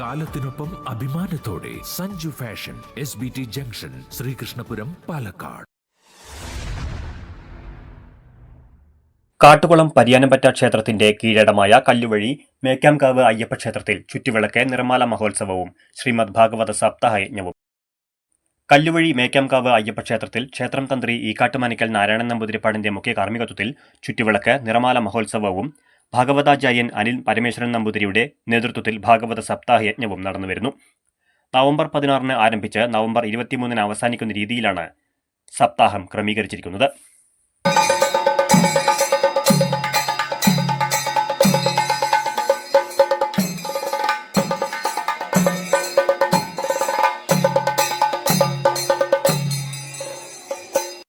കാലത്തിനൊപ്പം അഭിമാനത്തോടെ Sanju fashion S B T junction Sreekrishnapuram Palakkad. Kattukulam Pariyanampatta ക്ഷേത്രത്തിന്റെ കീഴടമായ കല്ലുവഴി മേക്കാംകാവ് അയ്യപ്പ ക്ഷേത്രത്തിൽ ചുറ്റുവിളക്ക് നിറമാല മഹോത്സവവും ശ്രീമദ് ഭാഗവത സപ്താഹയജ്ഞവും. കല്ലുവഴി മേക്കാംകാവ് അയ്യപ്പ ക്ഷേത്രത്തിൽ ക്ഷേത്രം തന്ത്രി ഈക്കാട്ടുമാനിക്കൽ നാരായണൻ നമ്പൂതിരിപ്പാടിന്റെ മുഖ്യ കാർമ്മികത്വത്തിൽ ചുറ്റുവിളക്ക് നിറമാല മഹോത്സവവും ഭാഗവതാചാര്യൻ അനിൽ പരമേശ്വരൻ നമ്പൂതിരിയുടെ നേതൃത്വത്തിൽ ഭാഗവത സപ്താഹ സപ്താഹയജ്ഞവും നടന്നുവരുന്നു. നവംബർ പതിനാറിന് ആരംഭിച്ച് നവംബർ ഇരുപത്തിമൂന്നിന് അവസാനിക്കുന്ന രീതിയിലാണ് സപ്താഹം ക്രമീകരിച്ചിരിക്കുന്നത്.